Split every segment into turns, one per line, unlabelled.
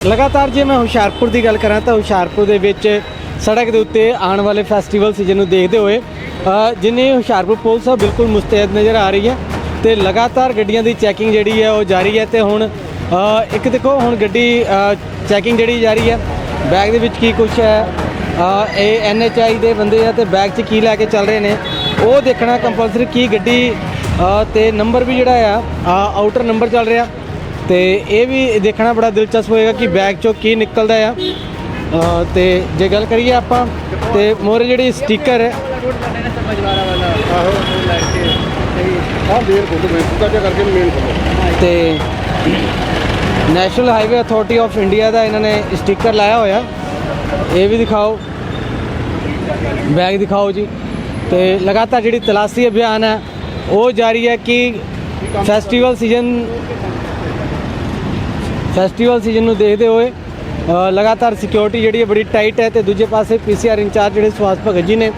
ਲਗਾਤਾਰ ਜੇ ਮੈਂ ਹੁਸ਼ਿਆਰਪੁਰ ਦੀ ਗੱਲ ਕਰਾਂ ਤਾਂ ਹੁਸ਼ਿਆਰਪੁਰ ਦੇ ਵਿੱਚ ਸੜਕ ਦੇ ਉੱਤੇ ਆਉਣ ਵਾਲੇ ਫੈਸਟੀਵਲ ਸੀਜ਼ਨ ਨੂੰ ਦੇਖਦੇ ਹੋਏ ਅ, ਜਿੰਨੀ ਹੁਸ਼ਿਆਰਪੁਰ ਪੁਲਿਸ ਆ ਬਿਲਕੁਲ ਮੁਸਤੈਦ ਨਜ਼ਰ ਆ ਰਹੀ ਹੈ ਤੇ ਲਗਾਤਾਰ ਗੱਡੀਆਂ ਦੀ ਚੈਕਿੰਗ ਜਿਹੜੀ ਹੈ ਉਹ ਜਾਰੀ ਹੈ ਤੇ ਹੁਣ ਇੱਕ ਦੇਖੋ ਹੁਣ ਗੱਡੀ ਚੈਕਿੰਗ ਜਿਹੜੀ ਜਾਰੀ ਹੈ ਬੈਗ ਦੇ ਵਿੱਚ ਕੀ ਕੁਝ ਹੈ ਅ, ਇਹ ਐਨਐਚਆਈ ਦੇ ਬੰਦੇ ਆ ਤੇ ਬੈਗ 'ਚ ਕੀ ਲੈ ਕੇ ਚੱਲ ਰਹੇ ਨੇ ਉਹ ਦੇਖਣਾ ਕੰਪਲਸਰੀ ਕੀ ਗੱਡੀ ਤੇ ਨੰਬਰ ਵੀ ਜਿਹੜਾ ਆ ਆਊਟਰ ਨੰਬਰ ਚੱਲ ਰਿਹਾ। ਤੇ ਇਹ ਵੀ ਦੇਖਣਾ ਬੜਾ ਦਿਲਚਸਪ ਹੋਏਗਾ ਕਿ ਬੈਗ ਚੋਂ ਕੀ ਨਿਕਲਦਾ ਆ। ਤੇ ਜੇ ਗੱਲ ਕਰੀਏ ਆਪਾਂ ਤੇ ਮੋਰੇ ਜਿਹੜੀ ਸਟicker ਹੈ ਤੇ national highway authority of India ਦਾ ਇਹਨਾਂ ਨੇ ਸਟicker ਲਾਇਆ ਹੋਇਆ। ਇਹ ਵੀ ਦਿਖਾਓ। ਬੈਗ ਦਿਖਾਓ ਜੀ। ਤੇ ਲਗਾਤਾਰ ਜਿਹੜੀ ਤਲਾਸ਼ੀ ਅਭਿਆਨ ਹੈ ਉਹ ਜਾਰੀ ਹੈ ਕਿ ਫੈਸਟੀਵਲ ਸੀਜ਼ਨ ਫੈਸਟੀਵਲ ਸੀਜ਼ਨ ਨੂੰ ਦੇਖਦੇ ਹੋਏ ਲਗਾਤਾਰ ਸਿਕਿਉਰਿਟੀ ਜਿਹੜੀ ਹੈ ਬੜੀ ਟਾਈਟ ਹੈ ਤੇ ਦੂਜੇ ਪਾਸੇ ਪੀਸੀਆਰ ਇੰਚਾਰਜ ਜਿਹੜੇ ਸੁਭਾਸ਼ ਭਗਤ ਜੀ ਨੇ,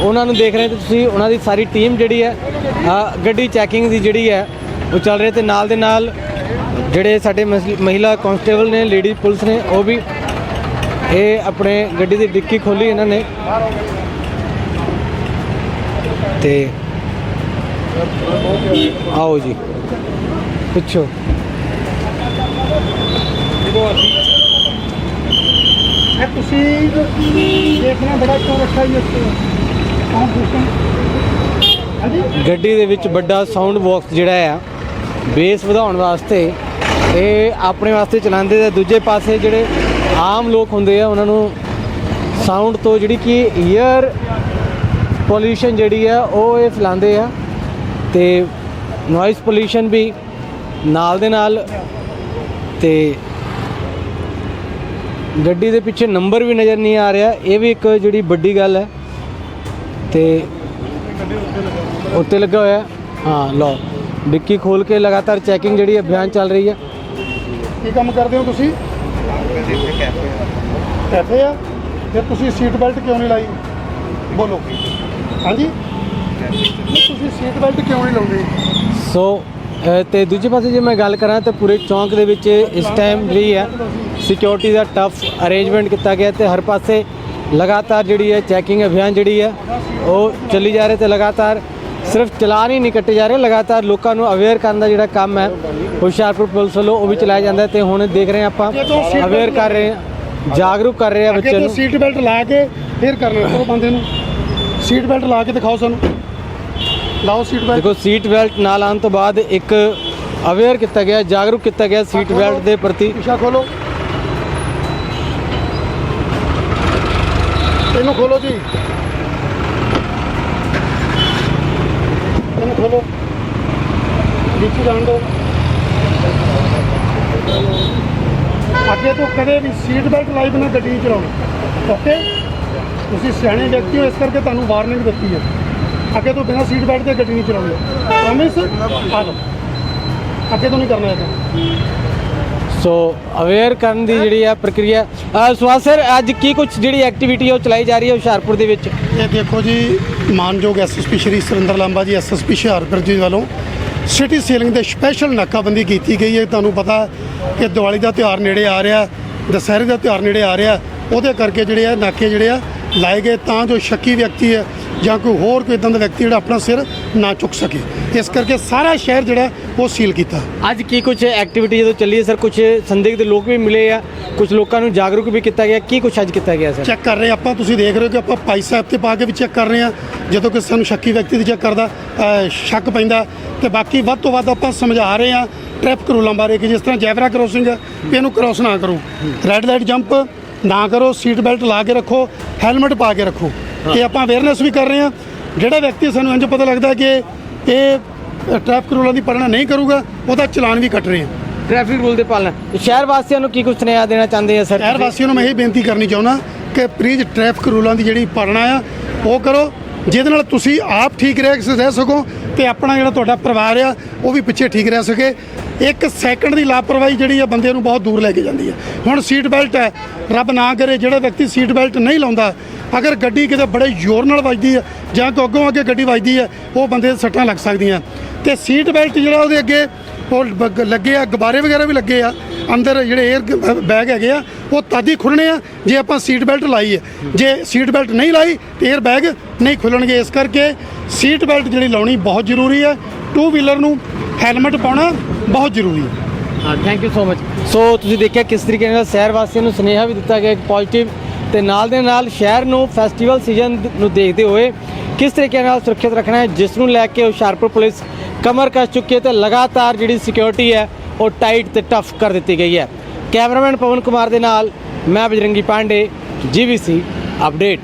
ਉਹਨਾਂ ਨੂੰ ਦੇਖ ਰਹੇ ਤੇ ਤੁਸੀਂ ਉਹਨਾਂ ਦੀ ਸਾਰੀ ਟੀਮ ਜਿਹੜੀ ਹੈ ਗੱਡੀ ਚੈਕਿੰਗ ਦੀ ਜਿਹੜੀ ਹੈ, ਉਹ ਚੱਲ ਰਹੀ ਹੈ ਤੇ ਨਾਲ ਦੇ ਨਾਲ ਜਿਹੜੇ ਸਾਡੇ ਮਸ- ਮਹਿਲਾ ਕਾਂਸਟੇਬਲ ਨੇ ਲੇਡੀ ਪੁਲਿਸ ਨੇ, ਉਹ ਵੀ ਇਹ ਆਪਣੇ ਗੱਡੀ ਦੀ ਡਿੱਕੀ ਖੋਲੀ ਇਹਨਾਂ ਨੇ। ਤੇ ਆਓ ਜੀ, ਪਿੱਛੋਂ।
ਇਹ ਤੁਸੀਂ ਦੇਖਣਾ ਬੜਾ ਕਿਉਂ ਰੱਖਿਆ ਜੀ ਇਸ ਕੌਣ ਸਿਸਟਮ ਹਾਂਜੀ?
ਗੱਡੀ ਦੇ ਵਿੱਚ ਵੱਡਾ ਸਾਊਂਡ ਬਾਕਸ ਜਿਹੜਾ ਆ ਬੇਸ ਵਧਾਉਣ ਵਾਸਤੇ ਇਹ ਆਪਣੇ ਵਾਸਤੇ ਚਲਾਉਂਦੇ ਤੇ ਦੂਜੇ ਪਾਸੇ ਜਿਹੜੇ ਆਮ ਲੋਕ ਹੁੰਦੇ ਆ ਉਹਨਾਂ ਨੂੰ ਸਾਊਂਡ ਤੋਂ ਜਿਹੜੀ ਕਿ ਈਅਰ ਪੋਲੂਸ਼ਨ ਜਿਹੜੀ ਆ ਉਹ ਇਹ ਫੈਲਾਉਂਦੇ ਆ। ਤੇ ਨੋਇਸ ਪੋਲੂਸ਼ਨ ਵੀ ਨਾਲ ਦੇ ਨਾਲ ਤੇ ਗੱਡੀ ਦੇ ਪਿੱਛੇ ਨੰਬਰ ਵੀ ਨਜ਼ਰ ਨਹੀਂ ਆ ਰਿਹਾ ਇਹ ਵੀ ਇੱਕ ਜਿਹੜੀ ਵੱਡੀ ਗੱਲ ਹੈ। ਤੇ ਉੱਤੇ ਲੱਗਾ ਹੋਇਆ ਹੈ। ਲਓ ਡਿੱਕੀ ਖੋਲ ਕੇ ਲਗਾਤਾਰ ਚੈਕਿੰਗ ਜਿਹੜੀ ਅਭਿਆਨ ਚੱਲ ਰਹੀ ਹੈ।
ਕੀ ਕੰਮ ਕਰਦੇ ਹੋ ਤੁਸੀਂ? ਕੈਫੇ ਆ। ਫਿਰ ਤੁਸੀਂ ਸੀਟ ਬੈਲਟ ਕਿਉਂ ਨਹੀਂ ਲਾਈ? ਬੋਲੋ। ਹਾਂਜੀ? ਨਹੀਂ, ਤੁਸੀਂ ਸੀਟ ਬੈਲਟ ਕਿਉਂ ਨਹੀਂ ਲਾਉਂਦੇ?
ਸੋ ਤੇ ਦੂਜੇ ਪਾਸੇ ਜੇ ਮੈਂ ਗੱਲ ਕਰਾਂ ਤਾਂ ਪੂਰੇ ਚੌਂਕ ਦੇ ਵਿੱਚ ਇਸ ਟਾਈਮ ਜਿਹੜੀ ਹੈ ਸਿਕਿਉਰਿਟੀ ਦਾ ਟਫ ਅਰੇਂਜਮੈਂਟ ਕੀਤਾ ਗਿਆ ਤੇ ਹਰ ਪਾਸੇ ਲਗਾਤਾਰ ਜਿਹੜੀ ਹੈ ਚੈਕਿੰਗ ਅਭਿਆਨ ਜਿਹੜੀ ਹੈ ਉਹ ਚੱਲੀ ਜਾ ਰਿਹਾ ਤੇ ਲਗਾਤਾਰ ਸਿਰਫ ਚਲਾਨ ਹੀ ਨਹੀਂ ਕੱਟੇ ਜਾ ਰਹੇ ਲਗਾਤਾਰ ਲੋਕਾਂ ਨੂੰ ਅਵੇਅਰ ਕਰਨ ਦਾ ਜਿਹੜਾ ਕੰਮ ਹੈ ਹੁਸ਼ਿਆਰਪੁਰ ਪੁਲਿਸ ਵੱਲੋਂ ਉਹ ਵੀ ਚਲਾਇਆ ਜਾਂਦਾ ਤੇ ਹੁਣ ਦੇਖ ਰਹੇ ਆਪਾਂ ਅਵੇਅਰ ਕਰ ਰਹੇ ਹਾਂ ਜਾਗਰੂਕ ਕਰ ਰਹੇ ਬੱਚਿਆਂ
ਤੋਂ
ਨੂੰ।
ਸੀਟ ਬੈਲਟ ਲਾ ਕੇ ਫਿਰ ਕਰਨਾ ਕਰੋ ਬੰਦੇ ਨੂੰ। ਸੀਟ ਬੈਲਟ ਲਾ ਕੇ ਦਿਖਾਓ ਸਾਨੂੰ। ਲਾਓ ਸੀਟ ਬੈਲਟ
ਦੇਖੋ ਸੀਟ ਬੈਲਟ ਨਾਲ ਆਉਣ ਤੋਂ ਬਾਅਦ ਇੱਕ ਅਵੇਅਰ ਕੀਤਾ ਗਿਆ ਜਾਗਰੂਕ ਕੀਤਾ ਗਿਆ ਸੀਟ ਬੈਲਟ ਦੇ ਪ੍ਰਤੀ।
ਸ਼ੀਸ਼ਾ ਖੋਲੋ। ਇਹਨੂੰ ਖੋਲੋ ਜੀ। ਇਹਨੂੰ ਖੋਲੋ। ਵਿੱਚ ਜਾਣ ਦਿਓ। ਅੱਗੇ ਤੋਂ ਕਦੇ ਵੀ ਸੀਟ ਬੈਲਟ ਲਾਈ ਬਿਨਾਂ ਗੱਡੀ ਨਹੀਂ ਚਲਾਉਣੀ ਓਕੇ ਤੁਸੀਂ ਸਿਆਣੇ ਵਿਅਕਤੀ ਹੋ, ਇਸ ਕਰਕੇ ਤੁਹਾਨੂੰ ਵਾਰਨਿੰਗ ਦਿੱਤੀ ਹੈ। ਅੱਗੇ ਤੋਂ ਬਿਨਾਂ ਸੀਟ ਬੈਲਟ ਦੇ ਗੱਡੀ ਨਹੀਂ ਚਲਾਉਣੀ ਪ੍ਰੋਮਿਸ ਆ ਲਓ ਅੱਗੇ ਤੋਂ ਨਹੀਂ ਕਰਨਾ ਇਹ
ਸੋ ਅਵੇਅਰ ਕਰਨ ਦੀ ਜਿਹੜੀ ਆ ਪ੍ਰਕਿਰਿਆ ਅ, ਸਰ ਅੱਜ ਕੀ ਕੁਝ ਜਿਹੜੀ ਐਕਟੀਵਿਟੀ ਉਹ ਚਲਾਈ ਜਾ ਰਹੀ ਹੈ ਹੁਸ਼ਿਆਰਪੁਰ ਦੇ ਵਿੱਚ?
ਇਹ ਦੇਖੋ ਜੀ ਮਾਨਯੋਗ ਐਸਐਸਪੀ ਸ਼੍ਰੀ ਸੁਰਿੰਦਰ ਲਾਂਬਾ ਜੀ ਐਸਐਸਪੀ ਹੁਸ਼ਿਆਰਪੁਰ ਜੀ ਵੱਲੋਂ ਸਿਟੀ ਸੀਲਿੰਗ ਦੇ ਸਪੈਸ਼ਲ ਨਾਕਾਬੰਦੀ ਕੀਤੀ ਗਈ ਹੈ। ਤੁਹਾਨੂੰ ਪਤਾ ਕਿ ਦੀਵਾਲੀ ਦਾ ਤਿਉਹਾਰ ਨੇੜੇ ਆ ਰਿਹਾ ਦੁਸਹਿਰੇ ਦਾ ਤਿਉਹਾਰ ਨੇੜੇ ਆ ਰਿਹਾ ਉਹਦੇ ਕਰਕੇ ਜਿਹੜੇ ਆ ਨਾਕੇ ਜਿਹੜੇ ਆ ਲਾਏ ਗਏ ਤਾਂ ਜੋ ਸ਼ੱਕੀ ਵਿਅਕਤੀ ਹੈ ਜਾਂ ਕੋਈ ਹੋਰ ਕੋਈ ਇਦਾਂ ਦਾ ਵਿਅਕਤੀ ਜਿਹੜਾ ਆਪਣਾ ਸਿਰ ਨਾ ਚੁੱਕ ਸਕੇ। ਇਸ ਕਰਕੇ ਸਾਰਾ ਸ਼ਹਿਰ ਜਿਹੜਾ ਉਹ ਸੀਲ ਕੀਤਾ।
ਅੱਜ ਕੀ ਕੁਝ ਐਕਟੀਵਿਟੀ ਜਦੋਂ ਚੱਲੀ ਹੈ ਸਰ? ਕੁਝ ਸੰਦਿਗਧ ਲੋਕ ਵੀ ਮਿਲੇ ਆ ਕੁਝ ਲੋਕਾਂ ਨੂੰ ਜਾਗਰੂਕ ਵੀ ਕੀਤਾ ਗਿਆ। ਕੀ ਕੁਝ ਅੱਜ ਕੀਤਾ ਗਿਆ ਸਰ?
ਚੈੱਕ ਕਰ ਰਹੇ ਆਪਾਂ ਤੁਸੀਂ ਦੇਖ ਰਹੇ ਹੋ ਕਿ ਆਪਾਂ ਪਾਈ ਸਾਹਿਬ ਤੇ ਪਾ ਕੇ ਵੀ ਚੈੱਕ ਕਰ ਰਹੇ ਹਾਂ। ਜਦੋਂ ਕਿ ਸਾਨੂੰ ਸ਼ੱਕੀ ਵਿਅਕਤੀ ਦੀ ਚੈੱਕ ਕਰਦਾ ਸ਼ੱਕ ਪੈਂਦਾ ਤੇ ਬਾਕੀ ਵੱਧ ਤੋਂ ਵੱਧ ਆਪਾਂ ਸਮਝਾ ਰਹੇ ਹਾਂ ਟ੍ਰੈਫਿਕ ਰੂਲਾਂ ਬਾਰੇ ਕਿ ਜਿਸ ਤਰ੍ਹਾਂ ਜੈਬਰਾ ਕ੍ਰੋਸਿੰਗ ਇਹਨੂੰ ਕ੍ਰੋਸ ਨਾ ਕਰੋ। ਰੈੱਡ ਲਾਈਟ ਜੰਪ ਨਾ ਕਰੋ ਸੀਟ ਬੈਲਟ ਲਾ ਕੇ ਰੱਖੋ ਹੈਲਮਟ ਪਾ ਕੇ ਰੱਖੋ। ਇਹ ਆਪਾਂ ਅਵੇਅਰਨੈਸ ਵੀ ਕਰ ਰਹੇ ਹਾਂ। ਜਿਹੜਾ ਵਿਅਕਤੀ ਸਾਨੂੰ ਇੰਜ ਪਤਾ ਲੱਗਦਾ ਕਿ ਇਹ ਟ੍ਰੈਫਿਕ ਰੂਲਾਂ ਦੀ ਪਾਲਣਾ ਨਹੀਂ ਕਰੂਗਾ ਉਹਦਾ ਚਲਾਨ ਵੀ ਕੱਟ ਰਹੇ ਹਾਂ।
ਟ੍ਰੈਫਿਕ ਰੂਲ ਦੇ ਪਾਲਣਾ। ਸ਼ਹਿਰ ਵਾਸੀਆਂ ਨੂੰ ਕੀ ਕੁਝ ਸੁਨੇਹਾ ਦੇਣਾ ਚਾਹੁੰਦੇ ਆ ਸਰ
ਸ਼ਹਿਰ ਵਾਸੀਆਂ ਨੂੰ ਮੈਂ ਇਹ ਬੇਨਤੀ ਕਰਨੀ ਚਾਹੁੰਦਾ ਕਿ ਪਲੀਜ਼ ਟ੍ਰੈਫਿਕ ਰੂਲਾਂ ਦੀ ਜਿਹੜੀ ਪਾਲਣਾ ਆ ਉਹ ਕਰੋ। ਜਿਹਦੇ ਨਾਲ ਤੁਸੀਂ ਆਪ ਠੀਕ ਰਹਿ ਸਕੋ ਤੇ ਆਪਣਾ ਜਿਹੜਾ ਤੁਹਾਡਾ ਪਰਿਵਾਰ ਆ, ਉਹ ਵੀ ਪਿੱਛੇ ਠੀਕ ਰਹਿ ਸਕੇ। ਇੱਕ ਸੈਕਿੰਡ ਦੀ ਲਾਪਰਵਾਹੀ ਜਿਹੜੀ ਆ ਬੰਦੇ ਨੂੰ ਬਹੁਤ ਦੂਰ ਲੈ ਕੇ ਜਾਂਦੀ ਹੈ ਹੁਣ ਸੀਟ ਬੈਲਟ ਹੈ, ਰੱਬ ਨਾ ਕਰੇ, ਜਿਹੜਾ ਵਿਅਕਤੀ ਸੀਟ ਬੈਲਟ ਨਹੀਂ ਲਾਉਂਦਾ, ਅਗਰ ਗੱਡੀ ਕਿਤੇ ਬੜੇ ਜ਼ੋਰ ਨਾਲ ਵੱਜਦੀ ਹੈ ਜਾਂ ਕੋਈ ਅੱਗੋਂ ਅੱਗੇ ਗੱਡੀ ਵੱਜਦੀ ਹੈ ਉਹ ਬੰਦੇ ਦੇ ਸੱਟਾਂ ਲੱਗ ਸਕਦੀਆਂ। ਤੇ ਸੀਟ ਬੈਲਟ ਜਿਹੜਾ ਉਹਦੇ ਅੱਗੇ, ਉਹ ਲੱਗੇ ਆ, ਗੁਬਾਰੇ ਵਗੈਰਾ ਵੀ ਲੱਗੇ ਆ। ਅੰਦਰ ਜਿਹੜੇ 에ਅਰ ਬੈਗ ਹੈਗੇ ਆ, ਉਹ ਤਦ ਹੀ ਖੁੱਲਣੇ ਆ। ਜੇ ਆਪਾਂ ਸੀਟ ਬੈਲਟ ਲਾਈ ਹੈ ਜੇ ਸੀਟ ਬੈਲਟ ਨਹੀਂ ਲਾਈ, ਤੇ 에ਅਰ ਬੈਗ ਨਹੀਂ ਖੁੱਲਣਗੇ ਇਸ ਕਰਕੇ ਸੀਟ ਬੈਲਟ ਜਿਹੜੀ ਲਾਉਣੀ ਬਹੁਤ ਜ਼ਰੂਰੀ ਹੈ ਟੂ ਵੀਲਰ ਨੂੰ ਹੈਲਮਟ ਪਾਉਣਾ ਬਹੁਤ ਜ਼ਰੂਰੀ ਹੈ
ਹਾਂ thank you so much so ਤੁਸੀਂ ਦੇਖਿਆ ਕਿਸ ਤਰੀਕੇ ਨਾਲ ਸ਼ਹਿਰ ਵਾਸੀਆਂ ਨੂੰ ਸੁਨੇਹਾ ਵੀ ਦਿੱਤਾ ਗਿਆ ਇੱਕ ਪੋਜ਼ਿਟਿਵ ਤੇ ਨਾਲ ਦੇ ਨਾਲ ਸ਼ਹਿਰ ਨੂੰ ਫੈਸਟੀਵਲ ਸੀਜ਼ਨ ਨੂੰ ਦੇਖਦੇ ਹੋਏ ਕਿਸ ਤਰੀਕੇ ਨਾਲ ਸੁਰੱਖਿਅਤ ਰੱਖਣਾ ਹੈ, ਜਿਸ ਨੂੰ ਲੈ ਕੇ ਹੁਸ਼ਿਆਰਪੁਰ ਪੁਲਿਸ ਕਮਰ ਕੱਸ ਚੁੱਕੀ ਹੈ ਤੇ ਲਗਾਤਾਰ ਜਿਹੜੀ ਸਿਕਿਉਰਿਟੀ ਹੈ ਉਹ ਟਾਈਟ ਤੇ ਟਫ ਕਰ ਦਿੱਤੀ ਗਈ ਹੈ। ਕੈਮਰਾਮੈਨ ਪਵਨ ਕੁਮਾਰ ਦੇ ਨਾਲ ਮੈਂ ਬਜਰੰਗੀ ਪਾਂਡੇ, ਜੀਵੀਸੀ ਅਪਡੇਟ।